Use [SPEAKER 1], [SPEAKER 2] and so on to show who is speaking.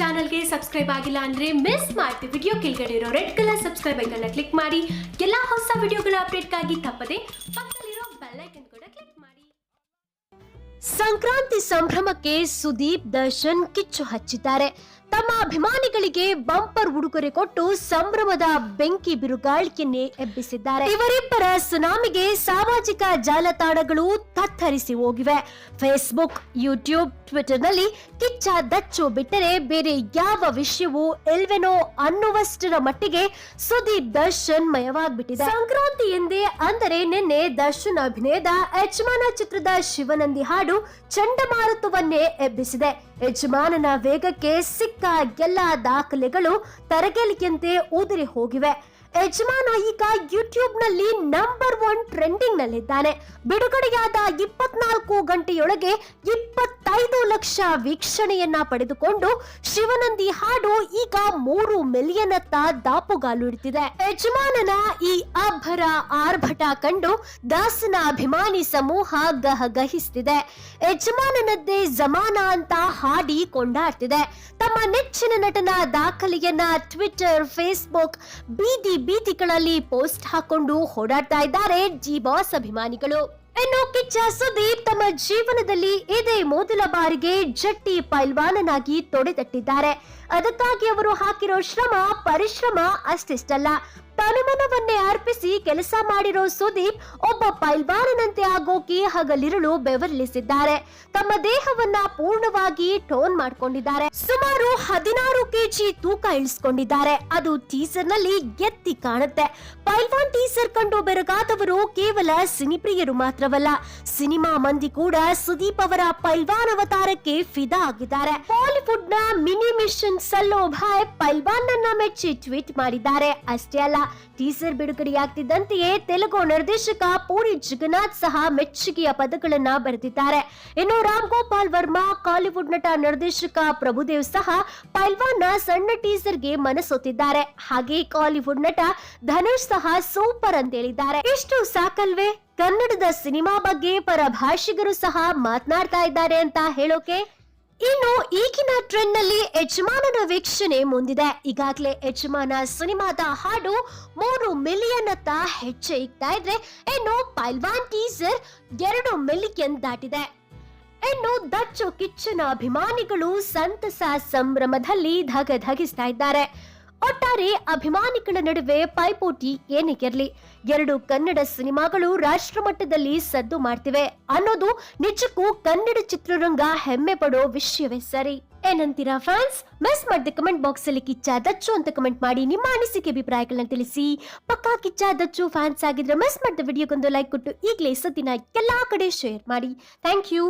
[SPEAKER 1] ಚಾನಲ್ಗೆ ಸಬ್ಸ್ಕ್ರೈಬ್ ಆಗಿಲ್ಲ ಅಂದ್ರೆ ಮಿಸ್ ಮಾಡ್ತೀವಿ ವಿಡಿಯೋ ಕೆಳಗಡೆ ಇರೋ ರೆಡ್ ಕಲರ್ ಸಬ್ಸ್ಕ್ರೈಬ್ ಐಕನ್ನ ಕ್ಲಿಕ್ ಮಾಡಿ. ಎಲ್ಲಾ ಹೊಸ ವಿಡಿಯೋಗಳ ಅಪ್ಡೇಟ್ಗಾಗಿ ತಪ್ಪದೆ ಪಕ್ಕದಲ್ಲಿರೋ ಬೆಲ್ ಐಕನ್ ಕೂಡ ಕ್ಲಿಕ್ ಮಾಡಿ. ಸಂಕ್ರಾಂತಿ ಸಂಭ್ರಮಕ್ಕೆ ಸುದೀಪ್ ದರ್ಶನ್ ಕಿಚ್ಚು ಹಚ್ಚಿದ್ದಾರೆ. ತಮ್ಮ ಅಭಿಮಾನಿಗಳಿಗೆ ಬಂಪರ್ ಉಡುಗೊರೆ ಕೊಟ್ಟು ಸಂಭ್ರಮದ ಬೆಂಕಿ ಬಿರುಗಾಳಿಕೆಯನ್ನೇ ಎಬ್ಬಿಸಿದ್ದಾರೆ. ಇವರಿಬ್ಬರ ಸುನಾಮಿಗೆ ಸಾಮಾಜಿಕ ಜಾಲತಾಣಗಳು ತತ್ತರಿಸಿ ಹೋಗಿವೆ. ಫೇಸ್ಬುಕ್ ಯೂಟ್ಯೂಬ್ ಟ್ವಿಟರ್ನಲ್ಲಿ ಕಿಚ್ಚ ದಚ್ಚು ಬಿಟ್ಟರೆ ಬೇರೆ ಯಾವ ವಿಷಯವೂ ಎಲ್ವೆನೋ ಅನ್ನುವಷ್ಟರ ಮಟ್ಟಿಗೆ ಸುದೀಪ್ ದರ್ಶನ್ ಮಯವಾಗ್ಬಿಟ್ಟಿದೆ ಸಂಕ್ರಾಂತಿ ಎಂದೇ ಅಂದರೆ ನಿನ್ನೆ ದರ್ಶನ್ ಅಭಿನಯದ ಯಜಮಾನ ಚಿತ್ರದ ಶಿವನಂದಿ ಹಾಡು ಚಂಡಮಾರುತವನ್ನೇ ಎಬ್ಬಿಸಿದೆ. ಯಜಮಾನನ ವೇಗಕ್ಕೆ ಸಿಕ್ಕ ಎಲ್ಲ ದಾಖಲೆಗಳು ತರಗೆಲಿಕೆಯಂತೆ ಉದುರಿ ಹೋಗಿವೆ. ಯಜಮಾನ ಈಗ ಯೂಟ್ಯೂಬ್ನಲ್ಲಿ ನಂಬರ್ ಒನ್ ಟ್ರೆಂಡಿಂಗ್ ನಲ್ಲಿದ್ದಾನೆ ಬಿಡುಗಡೆಯಾದ ಇಪ್ಪತ್ನಾಲ್ಕು ಗಂಟೆಯೊಳಗೆ ಇಪ್ಪತ್ತೈದು ಲಕ್ಷ ವೀಕ್ಷಣೆಯನ್ನ ಪಡೆದುಕೊಂಡು ಶಿವನಂದಿ ಹಾಡು ಈಗ ಮೂರು ಮಿಲಿಯನ್ ಅತ್ತ ದಾಪುಗಾಲು ಇಡ್ತಿದೆ. ಯಜಮಾನನ ಈ ಅಬ್ಬರ ಆರ್ಭಟ ಕಂಡು ದಾಸನ ಅಭಿಮಾನಿ ಸಮೂಹ ಗಹಗಹಿಸ್ತಿದೆ. ಯಜಮಾನನದ್ದೇ ಜಮಾನ ಅಂತ ಹಾಡಿ ಕೊಂಡಾಡ್ತಿದೆ. ತಮ್ಮ ನೆಚ್ಚಿನ ನಟನ ದಾಖಲೆಯನ್ನ ಟ್ವಿಟರ್ ಫೇಸ್ಬುಕ್ ಬೀದಿ ಬೀದಿಗಳಲ್ಲಿ ಪೋಸ್ಟ್ ಹಾಕೊಂಡು ಓಡಾಡ್ತಾ ಇದ್ದಾರೆ ಜಿ ಬಾಸ್ ಅಭಿಮಾನಿಗಳು. ಇನ್ನು ಕಿಚ್ಚ ಸುದೀಪ್ ತಮ್ಮ ಜೀವನದಲ್ಲಿ ಇದೇ ಮೊದಲ ಬಾರಿಗೆ ಜಟ್ಟಿ ಪೈಲ್ವಾನನಾಗಿ ತೊಡೆದಟ್ಟಿದ್ದಾರೆ ಅದಕ್ಕಾಗಿ ಅವರು ಹಾಕಿರೋ ಶ್ರಮ, ಪರಿಶ್ರಮ ಅಷ್ಟಿಷ್ಟಲ್ಲ. ತನುಮನವನ್ನೇ ಕೆಲಸ ಮಾಡಿರೋ ಸುದೀಪ್ ಒಬ್ಬ ಪೈಲ್ವಾನನಂತೆ ಆಗೋಕೆ ಹಗಲಿರುಳು ಬೆವರಿಸಿದ್ದಾರೆ ತಮ್ಮ ದೇಹವನ್ನ ಪೂರ್ಣವಾಗಿ ಟೋನ್ ಮಾಡ್ಕೊಂಡಿದ್ದಾರೆ. ಸುಮಾರು ಹದಿನಾರು ಕೆಜಿ ತೂಕ ಇಳಿಸ್ಕೊಂಡಿದ್ದಾರೆ. ಅದು ಟೀಸರ್ನಲ್ಲಿ ಎತ್ತಿ ಕಾಣುತ್ತೆ. ಪೈಲ್ವಾನ್ ಟೀಸರ್ ಕಂಡು ಬೆರಗಾದವರು ಕೇವಲ ಸಿನಿಪ್ರಿಯರು ಮಾತ್ರವಲ್ಲ, ಸಿನಿಮಾ ಮಂದಿ ಕೂಡ ಸುದೀಪ್ ಅವರ ಪೈಲ್ವಾನ್ ಅವತಾರಕ್ಕೆ ಫಿದಾ ಆಗಿದ್ದಾರೆ. ಬಾಲಿವುಡ್ನ ಮಿನಿ ಮಿಷನ್ ಸಲ್ಲೋ ಭಾಯ್ ಪೈಲ್ವಾನ್ ನನ್ನ ಮೆಚ್ಚಿ ಟ್ವೀಟ್ ಮಾಡಿದ್ದಾರೆ. ಅಷ್ಟೇ ಅಲ್ಲ, ಟೀಸರ್ ಬಿಡುಗಡೆಯಾಗ್ತಿದ್ದಂತೆಯೇ ತೆಲುಗು ನಿರ್ದೇಶಕ ಪೂರಿ ಜಗನ್ನಾಥ್ ಸಹ ಮೆಚ್ಚುಗೆಯ ಪದಗಳನ್ನ ಬರೆದಿದ್ದಾರೆ. ಇನ್ನು ರಾಮ್ ಗೋಪಾಲ್ ವರ್ಮಾ, ಕಾಲಿವುಡ್ ನಟ ನಿರ್ದೇಶಕ ಪ್ರಭುದೇವ್ ಸಹ ಪೈಲ್ವಾನ್ನ ಸಣ್ಣ ಟೀಸರ್ಗೆ ಮನಸೋತಿದ್ದಾರೆ. ಹಾಗೆ ಕಾಲಿವುಡ್ ನಟ ಧನುಷ್ ಸಹ ಸೂಪರ್ ಅಂತ ಹೇಳಿದ್ದಾರೆ. ಇಷ್ಟು ಸಾಕಲ್ವೇ? ಕನ್ನಡದ ಸಿನಿಮಾ ಬಗ್ಗೆ ಪರಭಾಷಿಗರು ಸಹ ಮಾತನಾಡ್ತಾ ಇದ್ದಾರೆ ಅಂತ ಹೇಳೋಕೆ? ಇನ್ನು ಈಗಿನ ಟ್ರೆಂಡ್ನಲ್ಲಿ ಯಜಮಾನನ ವೀಕ್ಷಣೆ ಮುಂದಿದೆ. ಈಗಾಗಲೇ ಯಜಮಾನ ಸಿನಿಮಾದ ಹಾಡು ಮೂರು ಮಿಲಿಯನ್ ಅತ್ತ ಹೆಜ್ಜೆ ಇಕ್ತಾ ಇದ್ರೆ, ಇನ್ನು ಪೈಲ್ವಾನ್ ಟೀಸರ್ ಎರಡು ಮಿಲಿಯನ್ ದಾಟಿದೆ. ಇನ್ನು ದಚ್ಚು ಕಿಚ್ಚನ ಅಭಿಮಾನಿಗಳು ಸಂತಸ ಸಂಭ್ರಮದಲ್ಲಿ ಧಗಧಗಿಸ್ತಾ ಇದ್ದಾರೆ. ಒಟ್ಟಾರೆ ಅಭಿಮಾನಿಗಳ ನಡುವೆ ಪೈಪೋಟಿ ಏನಿಗಿರಲಿ. ಎರಡು ಕನ್ನಡ ಸಿನಿಮಾಗಳು ರಾಷ್ಟ್ರಮಟ್ಟದಲ್ಲಿ ಸದ್ದು ಮಾಡ್ತಿವೆ ಅನ್ನೋದು ನಿಜಕ್ಕೂ ಕನ್ನಡ ಚಿತ್ರರಂಗ ಹೆಮ್ಮೆ ಪಡೋ ವಿಷಯವೇ ಸರಿ. ಏನಂತೀರಾ ಫ್ಯಾನ್ಸ್? ಮಿಸ್ ಮಾಡಿದ ಕಮೆಂಟ್ ಬಾಕ್ಸ್ ಅಲ್ಲಿ ಕಿಚ್ಚ ದಚ್ಚು ಅಂತ ಕಮೆಂಟ್ ಮಾಡಿ ನಿಮ್ಮ ಅನಿಸಿಕೆ ಅಭಿಪ್ರಾಯಗಳನ್ನ ತಿಳಿಸಿ. ಪಕ್ಕಾ ಕಿಚ್ಚ ದಚ್ಚು ಫ್ಯಾನ್ಸ್ ಆಗಿದ್ರೆ ಮಿಸ್ ಮಾಡಿದ ವಿಡಿಯೋಗೊಂದು ಲೈಕ್ ಕೊಟ್ಟು ಈಗಲೇ ಸದ್ದಿನ ಎಲ್ಲಾ ಕಡೆ ಶೇರ್ ಮಾಡಿ. Thank you.